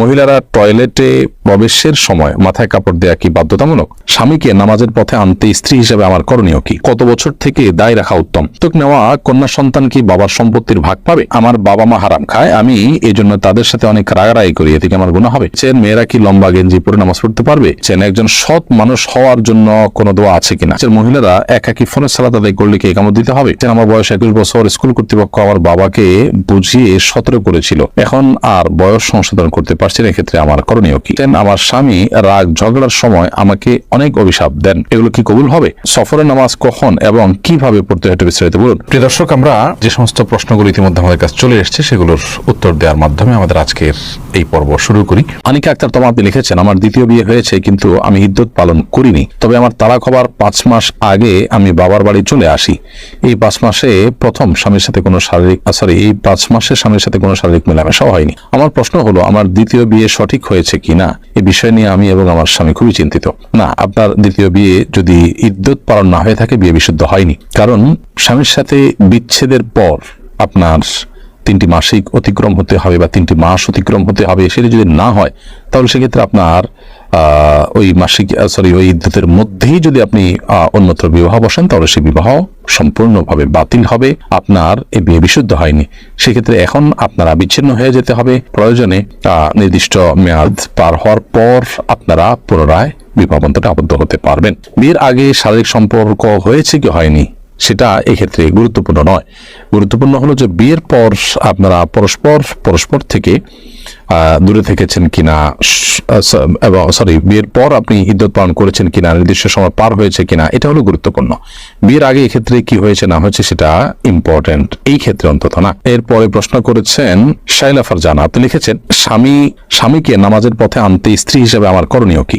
মহিলারা টয়লেটে প্রবেশের সময় মাথায় কাপড় দেয়া কি বাধ্যতামূলক? স্বামীকে নামাজের পথে আনতে স্ত্রী হিসেবে আমার করণীয় কি? কত বছর থেকে দায় রাখা উত্তম? তোক নেওয়া, কন্যা সন্তান কি বাবার সম্পত্তির ভাগ পাবে? আমার বাবা মা হারাম খায়, আমি এই জন্য তাদের সাথে অনেক রাগারাগি করি, এতে কি আমার গুণ হবে? চেন মেয়েরা কি লম্বা গেঞ্জি পরে নামাজ পড়তে পারবে? চেন একজন সৎ মানুষ হওয়ার জন্য কোনো দোয়া আছে কিনা? চেন মহিলারা একাকি ফোনের সালাত আদায় করলে কি একামত দিতে হবে? চেন আমার বয়স একুশ বছর, স্কুল কর্তৃপক্ষ আমার বাবাকে বুঝিয়ে সতেরো করেছিল। এখন আর বয়স সংশোধন করতে পারছি না এক্ষেত্রে আমার করণীয় কি? আমার স্বামী রাগ ঝগড়ার সময় আমাকে অনেক অভিশাপ দেন। এগুলো কি কবুল হবে? সফরের নামাজ কখন এবং কীভাবে পড়তে হয় বিস্তারিত বলুন। প্রিয় দর্শক আমরা যে সমস্ত প্রশ্নগুলো ইতিমধ্যে আমাদের কাছে চলে এসেছে সেগুলোর উত্তর দেওয়ার মাধ্যমে আমাদের আজকের এই পর্ব শুরু করি। আনিকা আক্তার তোমা আপনি লিখেছেন আমার দ্বিতীয় বিয়ে হয়েছে কিন্তু আমি ইদ্যত পালন করিনি। তবে আমার তালাক হবার পাঁচ মাস আগে আমি বাবার বাড়ি চলে আসি। এই পাঁচ মাসে প্রথম স্বামীর সাথে কোনো শারীরিক সরি এই পাঁচ মাসে স্বামীর সাথে কোনো শারীরিক মেলামেশাও হয়নি। আমার প্রশ্ন হলো আমার দ্বিতীয় বিয়ে সঠিক হয়েছে কিনা, এ বিষয় নিয়ে আমি এবং আমার স্বামী খুবই চিন্তিত। না, আপনার দ্বিতীয় বিয়ে যদি ইদ্যত পালন না হয়ে থাকে, বিয়ে বিশুদ্ধ হয়নি। কারণ স্বামীর সাথে বিচ্ছেদের পর আপনার তিনটি মাসিক অতিক্রম হতে হবে বা তিনটি মাস অতিক্রম হতে হবে, সেটি যদি না হয়, তাহলে সেক্ষেত্রে আপনার ওই মাসিক সরি ওই ইদ্যতের মধ্যেই যদি আপনি অন্যত্র বিবাহ বসেন, তাহলে সেই বিবাহ সম্পূর্ণভাবে বাতিল হবে। আপনার এই বিয়ে বিশুদ্ধ হয়নি। সেক্ষেত্রে এখন আপনারা বিচ্ছিন্ন হয়ে যেতে হবে। প্রয়োজনে নির্দিষ্ট মেয়াদ পার হওয়ার পর আপনারা পুনরায় বিবাহ বন্ধনে আবদ্ধ হতে পারবেন। বিয়ের আগে শারীরিক সম্পর্ক হয়েছে কি হয়নি? সেটা এক্ষেত্রে গুরুত্বপূর্ণ নয়। গুরুত্বপূর্ণ হলো যে বিয়ের পর আপনারা পরস্পর পরস্পর থেকে দূরে থেকেছেন কিনা এবং সরি বিয়ের পর আপনি ইদ্যত পালন করেছেন কিনা, নির্দিষ্ট সময় পার হয়েছে কিনা, এটা হলো গুরুত্বপূর্ণ। বিয়ের আগে এক্ষেত্রে কি হয়েছে, না হয়েছে, সেটা ইম্পর্টেন্ট এই ক্ষেত্রে অন্তত না। এরপরে প্রশ্ন করেছেন শাইলা ফারজানা, আপনি লিখেছেন, স্বামী, স্বামীকে নামাজের পথে আনতে স্ত্রী হিসেবে আমার করণীয় কি?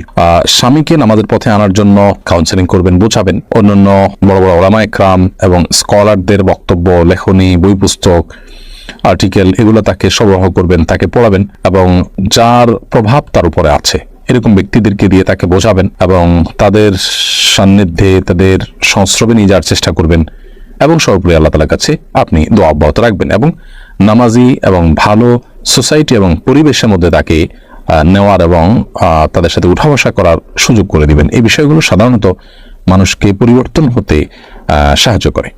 স্বামীকে নামাজের পথে আনার জন্য কাউন্সেলিং করবেন, বোঝাবেন। অন্যান্য বড় বড় ওলামা একরাম এবং স্কলারদের বক্তব্য, লেখনী বই পুস্তক আর্টিকেল, এগুলো তাকে সরবরাহ করবেন, তাকে পড়াবেন এবং যার প্রভাব তার উপরে আছে। এরকম ব্যক্তিদেরকে দিয়ে তাকে বোঝাবেন এবং তাদের সান্নিধ্যে তাদের সংস্রবে নিয়ে যাওয়ার চেষ্টা করবেন। এবং সর্বোপরি আল্লাহ তালার কাছে আপনি দোয়া অব্যাহত রাখবেন এবং নামাজি এবং ভালো সোসাইটি এবং পরিবেশের মধ্যে তাকে নেওয়ার এবং তাদের সাথে উঠা বসা করার সুযোগ করে দিবেন। এই বিষয়গুলো সাধারণত মানুষকে পরিবর্তন হতে সাহায্য করে।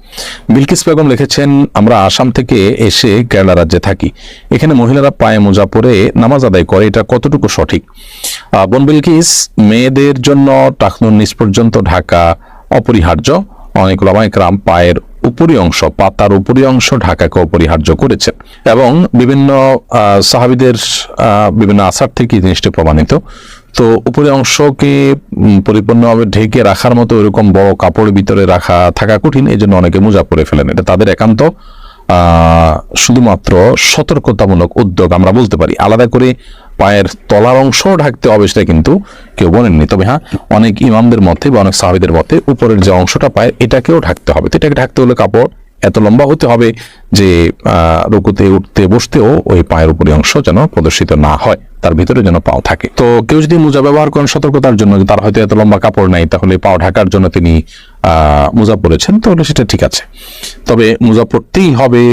বিলকিস বেগম লিখেছেন, আমরা আসাম থেকে এসে কেরালা রাজ্যে থাকি। এখানে মহিলারা পায়ে মোজা পরে নামাজ আদায় করে। এটা কতটুকু সঠিক? বোন বিলকিস, মেয়েদের জন্য টাকনুর নিচ পর্যন্ত ঢাকা অপরিহার্য। অনেক রাম পায়ের উপরি অংশ, পাতার উপরি অংশ ঢাকাকে অপরিহার্য করেছেন এবং বিভিন্ন সাহাবিদের বিভিন্ন আসার থেকে জিনিসটি প্রমাণিত। তো উপরি অংশকে পরিপূর্ণভাবে ঢেকে রাখার মতো এরকম বড় কাপড়ের ভিতরে রাখা থাকা কঠিন এই জন্য অনেকে মোজা পরে ফেলেন। এটা তাদের একান্ত শুধুমাত্র সতর্কতামূলক উদ্যোগ আমরা বলতে পারি। আলাদা করে পায়ের তলার অংশ ঢাকতে হবে সেটা কিন্তু কেউ বলেননি। তবে হ্যাঁ অনেক ইমামদের মতে বা অনেক সাহাবিদের মতে উপরের যে অংশটা পায়ের, এটাকেও ঢাকতে হবে। তো এটাকে ঢাকতে হলে কাপড় এত লম্বা হতে হবে যে রুকুতে উঠতে বসতেও ওই পায়ের উপরে অংশ যেন প্রদর্শিত না হয়, তার ভিতরে যেন পাও থাকে। তো কেউ যদি মোজা ব্যবহার করেন সতর্কতার জন্য, তার হয়তো এত লম্বা কাপড় নাই, তাহলে পাও ঢাকার জন্য তিনি মোজা পরেছেন, তাহলে সেটা ঠিক আছে। তবে মোজা পরতেই হবে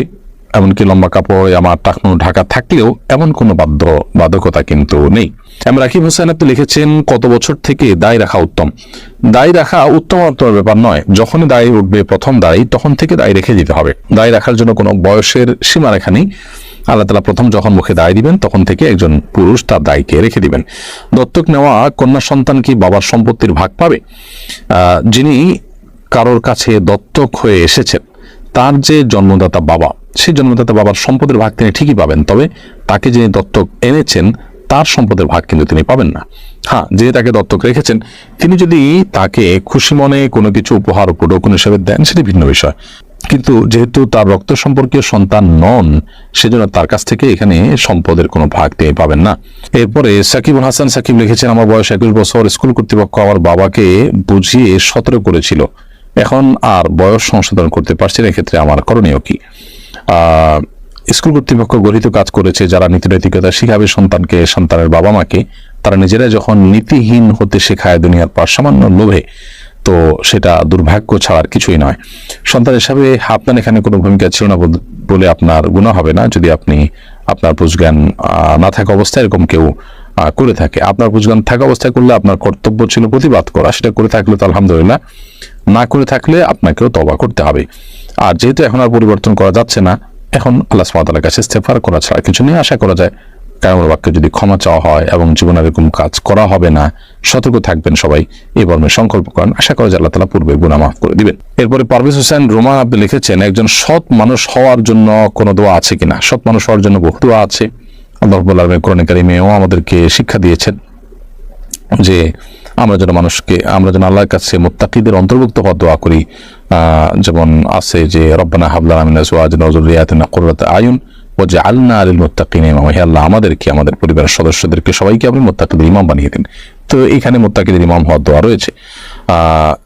এমনকি লম্বা কাপড় আমার টাকনো ঢাকা থাকলেও এমন কোনো বাধ্য, বাধকতা কিন্তু নেই। এম রাকিব হোসেন আপনি লিখেছেন, কত বছর থেকে দায় রাখা উত্তম। দায় রাখা উত্তম ব্যাপার নয়। যখনই দায় উঠবে প্রথম দায় তখন থেকে দায় রেখে দিতে হবে। দায় রাখার জন্য কোনো বয়সের সীমা রেখা নেই। আল্লাহ তালা প্রথম যখন মুখে দায় দিবেন, তখন থেকে একজন পুরুষ তার দায়কে রেখে দিবেন। দত্তক নেওয়া কন্যা সন্তান কি বাবার সম্পত্তির ভাগ পাবে? যিনি কারোর কাছে দত্তক হয়ে এসেছেন, তার যে জন্মদাতা বাবা সেই জন্মদাতা বাবার সম্পদের ভাগ তিনি ঠিকই পাবেন, তবে তাকে যিনি দত্তক এনেছেন, তার সম্পদের ভাগ কিন্তু তিনি পাবেন না। হ্যাঁ যিনি তাকে দত্তক রেখেছেন, তিনি যদি তাকে খুশি মনে কোনো কিছু উপহার উপঢৌকন হিসেবে দেন, সেটি ভিন্ন বিষয়। কিন্তু যেহেতু তার রক্ত সম্পর্কীয় সন্তান নন, সেজন্য তার কাছ থেকে এখানে সম্পদের কোনো ভাগ তিনি পাবেন না। এরপরে সাকিবুল হাসান সাকিব লিখেছেন, আমার বয়স একুশ বছর, স্কুল কর্তৃপক্ষ আমার বাবাকে বুঝিয়ে সতেরো করেছিল। এখন আর বয়স সংশোধন করতে পারছি না, এক্ষেত্রে আমার করণীয় কি? স্কুল কর্তৃপক্ষ গঠিত কাজ করেছে, যারা নীতি নৈতিকতা শিখাবে সন্তানকে, সন্তানের বাবা মাকে তারা নিজেরা যখন নীতিহীন হতে শেখায় দুনিয়ার পর সামান্য লোভে, তো সেটা দুর্ভাগ্য ছাড়ার কিছুই নয়। সন্তান হিসাবে আপনার এখানে কোনো ভূমিকা ছিল না বল- আপনার গুণা হবে না, যদি আপনি আপনার বুঝজ্ঞান না থাকা অবস্থায় এরকম কেউ করে থাকে। আপনার বুঝজ্ঞান থাকা অবস্থায় করলে আপনার কর্তব্য ছিল প্রতিবাদ করা, সেটা করে থাকলে তো আলহামদুলিল্লাহ, না করে থাকলে আপনাকেও তবা করতে হবে। আর যেহেতু এখন আর পরিবর্তন করা যাচ্ছে না, এখন আল্লাহ সুবহানাহু কাছে ইস্তেফার করা ছাড়া কিছু নিয়ে আশা করা যায়। কারণ বাক্যে যদি ক্ষমা চাওয়া হয় এবং জীবনে এরকম কাজ করা হবে না, সতর্ক থাকবেন সবাই এই মর্মে সংকল্প করেন আশা করা যায় আল্লাহ তালা পূর্বে গুনাহ মাফ করে দিবেন। এরপরে পারভেজ হোসেন রোমান আপনি লিখেছেন, একজন সৎ মানুষ হওয়ার জন্য কোনো দোয়া আছে কিনা? সৎ মানুষ হওয়ার জন্য বহু দোয়া আছে। আল্লাহ আলামিন কোরআন কারিমেও আমাদেরকে শিক্ষা দিয়েছেন যে আমরা যেন মানুষকে, আমরা যেন আল্লাহর কাছে মোত্তাকিদের অন্তর্ভুক্ত হওয়ার দোয়া করি। যেমন আছে যে, রব্বানা হাবলা কুররাত আয়ুন ও যে আল্লাহ আলিল মোত্তাকিন ইমাম হে আল্লাহ, আমাদেরকে, আমাদের পরিবারের সদস্যদেরকে সবাইকে আপনি মোত্তাকিদের ইমাম বানিয়ে দিন। তো এখানে মোত্তাকিদের ইমাম হওয়ার দোয়া রয়েছে।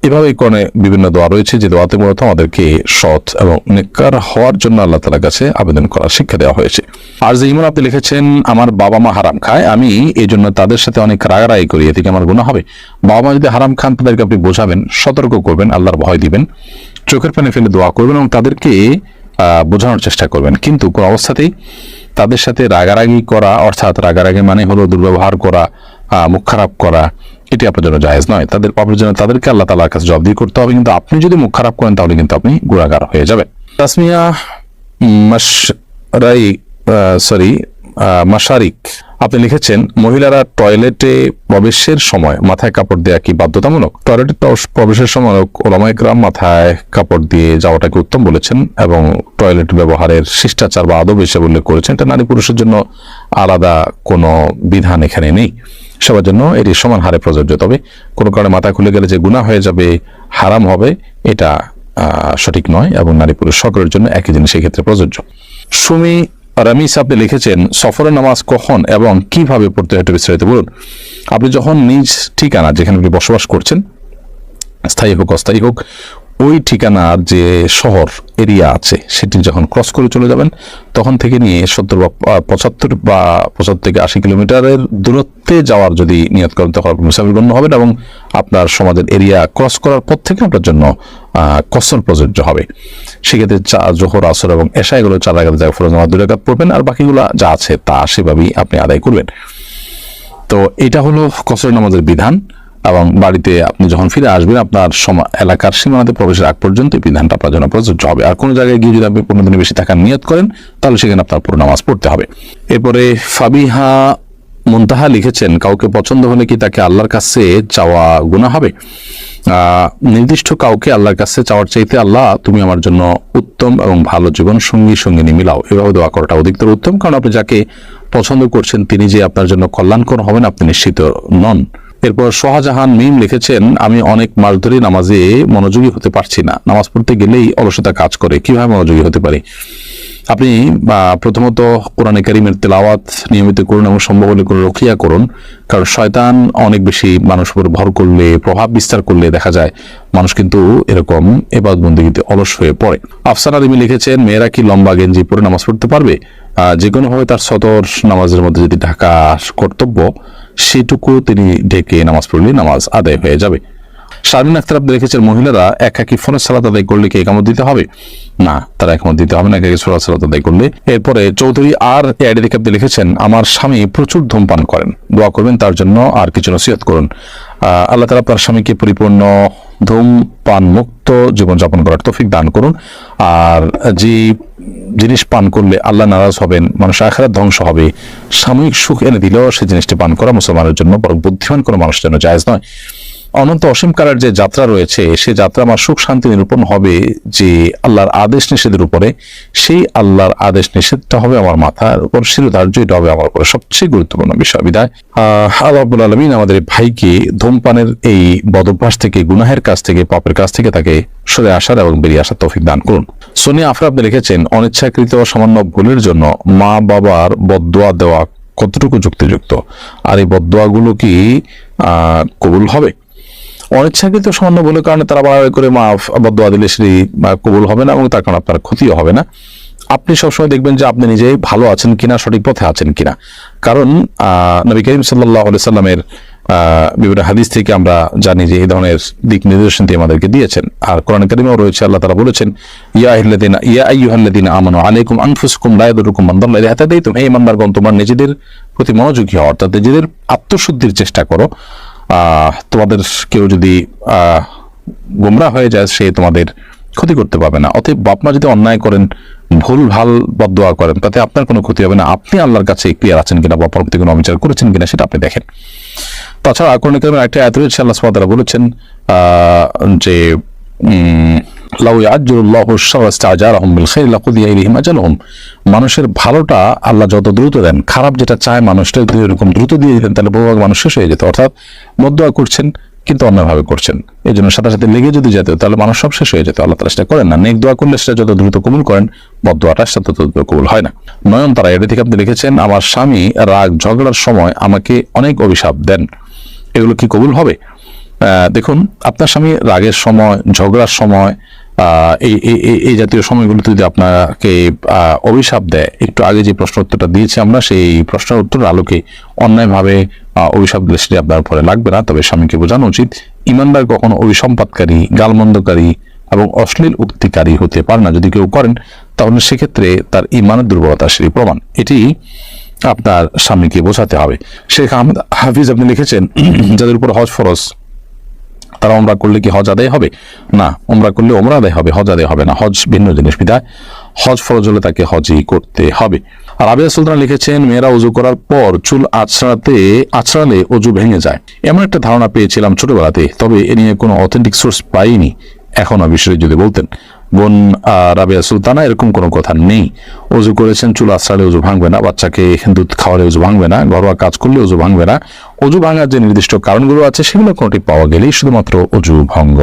এভাবে কোরআনে বিভিন্ন দোয়া রয়েছে, যে দোয়াতে মূলত আমাদেরকে সৎ এবং নেককার হওয়ার জন্য আল্লাহ তালার কাছে আবেদন করার শিক্ষা দেওয়া হয়েছে। আর যে ইমান আপনি লিখেছেন, আমার বাবা মা হারাম খায় আমি এই জন্য তাদের সাথে অনেক রাগারাগি করি, এতে কি আমার গুণা হবে? বাবা মা যদি হারাম খান, তাদেরকে আপনি বোঝাবেন, সতর্ক করবেন, আল্লাহর ভয় দিবেন, চোখের পানি ফেলে দোয়া করবেন এবং তাদেরকে বোঝানোর চেষ্টা করবেন। কিন্তু কোনো অবস্থাতেই তাদের সাথে রাগারাগি করা, অর্থাৎ রাগারাগি মানে হলো দুর্ব্যবহার করা মুখ খারাপ করা, এটি আপনার জন্য জায়েজ নয়। তাদের পাপের জন্য তাদেরকে আল্লাহ তালার কাছে জবাবদিহি করতে হবে, কিন্তু আপনি যদি মুখ খারাপ করেন, তাহলে কিন্তু আপনি গুণাগার হয়ে যাবেন। তাসমিয়া মাসরাই সরি মাসারিক আপনি লিখেছেন, মহিলারা টয়লেটে প্রবেশের সময় মাথায় কাপড় দেওয়া কি বাধ্যতামূলক? টয়লেটে প্রবেশ- প্রবেশের সময় ওলামাইকরাম মাথায় কাপড় দিয়ে যাওয়াটাকে উত্তম বলেছেন? এবং টয়লেট ব্যবহারের শিষ্টাচার বা আদব হিসেবে উল্লেখ করেছেন, এটা নারী পুরুষের জন্য আলাদা কোনো বিধান এখানে নেই। সবার জন্য এটি সমান হারে প্রযোজ্য। তবে কোনো কারণে মাথা খুলে গেলে যে গুণা হয়ে যাবে, হারাম হবে, এটা সঠিক নয় এবং নারী পুরুষ সকলের জন্য একই জিনিস ক্ষেত্রে প্রযোজ্য। সুমি রামিস আপনি লিখেছেন, সফরের নামাজ কখন এবং কীভাবে পড়তে হয় বিস্তারিত বলুন। আপনি যখন নিজ ঠিকানা যেখানে আপনি বসবাস করছেন, স্থায়ী হোক, অস্থায়ী হোক ওই ঠিকানার যে শহর এরিয়া আছে, সেটি যখন ক্রস করে চলে যাবেন, তখন থেকে নিয়ে সত্তর বা পঁচাত্তর বা পঁচাত্তর থেকে আশি কিলোমিটারের দূরত্বে যাওয়ার যদি নিয়ত করেন, তখন আপনি মুসাফির গণ্য হবেন এবং আপনার সমাজের এরিয়া ক্রস করার পর থেকে আপনার জন্য কসর প্রযোজ্য হবে। সেক্ষেত্রে চা, জোহর, আসর এবং এশা, এগুলো চার রাগাত জায়গায় ফরজ নামাজ দুই পড়বেন, আর বাকিগুলো যা আছে তা সেভাবেই আপনি আদায় করবেন। তো এটা হলো কসর নামাজের বিধান। এবং বাড়িতে আপনি যখন ফিরে আসবেন, আপনার এলাকার সীমানাতে প্রবেশের আগ পর্যন্ত এই বিধানটা আপনার জন্য প্রযোজ্য হবে। আর কোনো জায়গায় গিয়ে যদি আপনি পনেরো দিনের বেশি থাকার নিয়ত করেন, তাহলে সেখানে আপনার পুরো নামাজ পড়তে হবে। এরপরে ফাবিহা মুনতাহা লিখেছেন, কাউকে পছন্দ হলে কি তাকে আল্লাহর কাছে চাওয়া গুণা হবে? নির্দিষ্ট কাউকে আল্লাহর কাছে চাওয়ার চাইতে আল্লাহ তুমি আমার জন্য উত্তম এবং ভালো জীবন সঙ্গী, সঙ্গিনী মিলাও। এভাবে দোয়া করাটা অধিকতর উত্তম, কারণ আপনি যাকে পছন্দ করছেন, তিনি যে আপনার জন্য কল্যাণকর হবেন, আপনি নিশ্চিত নন। এরপর শাহজাহান মিম লিখেছেন, আমি অনেক মাস ধরে নামাজে মনোযোগী হতে পারছি না। নামাজ পড়তে গেলেই অলসতা কাজ করে। কীভাবে মনোযোগী হতে পারি? আপনি প্রথমত কোরআনে কারিমের তেলাওয়াত নিয়মিত করুন এবং সম্ভব হলে করে রক্ষিয়া করুন। কারণ শয়তান অনেক বেশি মানুষ উপর ভর করলে, প্রভাব বিস্তার করলে দেখা যায় মানুষ কিন্তু এরকম এবাদ বন্দীতে অলস হয়ে পড়ে। আফসানা রিমি লিখেছেন, মেয়েরা কি লম্বা গেঞ্জি পরে নামাজ পড়তে পারবে? যে কোনোভাবে তার সতর নামাজের মধ্যে যদি ঢাকা কর্তব্য সেটুকু তিনি ডেকে নামাজ পড়লে নামাজ আদায় হয়ে যাবে। শারমিন আক্তার আপনি লিখেছেন মহিলারা একাকি ফোনের সালাত আদায় করলে কি একামত দিতে হবে? না, তারা একমত দিতে হবে না, একাকি সোলা সালাত আদায় করলে। এরপরে চৌধুরী আর এআইডি থেকে আপনি লিখেছেন আমার স্বামী প্রচুর ধূমপান করেন। দোয়া করবেন তার জন্য আর কিছু নসিহত করুন। আল্লাহ তালা আপনার স্বামীকে পরিপূর্ণ ধূমপান মুক্ত জীবনযাপন করার তৌফিক দান করুন। আর যে জিনিস পান করলে আল্লাহ নারাজ হবেন, মানুষ আখারাত ধ্বংস হবে। সাময়িক সুখ এনে দিলেও সেই জিনিসটি পান করা মুসলমানের জন্য বরং বুদ্ধিমান কোনো মানুষের জন্য জায়েজ নয়। অনন্ত অসীম কালের যে যাত্রা রয়েছে, সে যাত্রা আমার সুখ শান্তি নিরূপণ হবে যে আল্লাহর আদেশ নিষেধের উপরে, সেই আল্লাহর আদেশ নিষেধটা হবে আমার মাথার উপর শিরোধার্য এটা হবে আমার উপরে। সবচেয়ে গুরুত্বপূর্ণ বিষয় বিদায়। আহ আল্লাহুল আলমিন আমাদের ভাইকে ধূমপানের এই বদভ্যাস থেকে, গুনাহের কাছ থেকে, পাপের কাছ থেকে তাকে সরে আসার এবং বেরিয়ে আসার তৌফিক দান করুন। সোনিয়া আফরা আপনি লিখেছেন, অনিচ্ছাকৃত সামান্য ভুলের জন্য মা বাবার বদোয়া দেওয়া কতটুকু যুক্তিযুক্ত? আর এই বদোয়াগুলো কি কবুল হবে? অনিচ্ছাকৃত সামান্য ভুলের কারণে তারা বাড়াবাড়ি করে মাফ বদোয়া দিলে সেটি কবুল হবে না এবং তার কারণে আপনার ক্ষতিও হবে না। আপনি সবসময় দেখবেন যে আপনি নিজেই ভালো আছেন কিনা, সঠিক পথে আছেন কিনা। কারণ নবী করিম সাল্লাহ সাল্লামের বিভিন্ন হাদিস থেকে আমরা জানি যে এই ধরনের দিক নির্দেশন আমাদেরকে দিয়েছেন। আর কোরআন কারিমেও রয়েছে, আল্লাহ তারা বলেছেন, ইয়া আহ্লাদিনা ইয়া আইয়ুহাল্লাদিনা আমানু আলাইকুম আনফুসকুম লা ইয়াদুরুকুম মান দাল্লা ইযা হাতাদাইতুম হে ইমানদারগণ তোমরা নিজেদের প্রতি মনোযোগী হও, অর্থাৎ নিজেদের আত্মশুদ্ধির চেষ্টা করো। তোমাদের কেউ যদি গোমরা হয়ে যায়, সে তোমাদের ক্ষতি করতে পারবে না। অতএব বাপমা যদি অন্যায় করেন, ভুল, ভালো বদোয়া করেন, তাতে আপনার কোনো ক্ষতি হবে না। আপনি আল্লাহর কাছে ক্লিয়ার আছেন কিনা বা পরবর্তী কোনো অবিচার করেছেন কিনা, সেটা আপনি দেখেন। তাছাড়া আকর্ণিক কারিমের একটা রয়েছে, আল্লাহ সাদারা বলেছেন যে মানুষের ভালোটা আল্লাহ যত দ্রুত দেন, খারাপ যেটা চায় মানুষটা যদি এরকম দ্রুত দিয়ে দিতেন, তাহলে বহুভাগ মানুষ শেষ হয়ে যেত। অর্থাৎ মদ্দোয়া করছেন, কিন্তু অন্যভাবে করছেন। এই জন্য সাথে সাথে লেগে যদি যেত, তাহলে মানুষ সব শেষ হয়ে যেত। আল্লাহ তালা সেটা করেন না। নেক দোয়া করলে সেটা যত দ্রুত কবুল করেন বদোয়াটা সেটা তত দ্রুত কবুল হয় না। নয়ন তারা এটা থেকে আপনি লিখেছেন আমার স্বামী রাগ ঝগড়ার সময় আমাকে অনেক অভিশাপ দেন। এগুলো কি কবুল হবে? দেখুন, আপনার স্বামী রাগের সময়, ঝগড়ার সময় এই জাতীয় সময়গুলোতে যদি আপনাকে অভিশাপ দেয়, একটু আগে যে প্রশ্ন উত্তরটা দিয়েছি আমরা, সেই প্রশ্নের উত্তরের আলোকে অন্যায়ভাবে অভিশাপ দিলে সেটি আপনার উপরে লাগবে না। তবে স্বামীকে বোঝানো উচিত, ইমানদার কখনো অভিসম্পাদকারী গালমন্দকারী এবং অশ্লীল উক্তিকারী হতে পারে না। যদি কেউ করেন, তাহলে সেক্ষেত্রে তার ইমানের দুর্বলতা সেই প্রমাণ। এটি আপনার স্বামীকে বোঝাতে হবে। শেখ আহমেদ হাফিজ আপনি লিখেছেন, যাদের উপর হজ ফরজ তারা ওমরা করলে কি হজ আদায় হবে? না ওমরা করলে ওমরা আদায় হবে, হজ আদায় হবে না। হজ ভিন্ন জিনিস, বিদায়। হজ ফরজ হলে তাকে হজই করতে হবে। আর আবিয়া সুলতান লিখেছেন, মেয়েরা উজু করার পর চুল আছড়াতে, আছড়ালে অজু ভেঙে যায়। এমন একটা ধারণা পেয়েছিলাম ছোটবেলাতে, তবে এ নিয়ে কোনো অথেন্টিক সোর্স পাইনি। এখন বিষয়ে যদি বলতেন বোন রাবিয়া সুলতানা, এরকম কোনো কথা নেই। অজু করেছেন, চুল আশ্রালে অজু ভাঙবে না, বাচ্চাকে দুধ খাওয়ালে অজু ভাঙবে না, ঘরোয়া কাজ করলে অজু ভাঙবে না। অজু ভাঙার যে নির্দিষ্ট কারণগুলো আছে, সেগুলো কোনোটি পাওয়া গেলেই শুধুমাত্র অজু ভঙ্গ।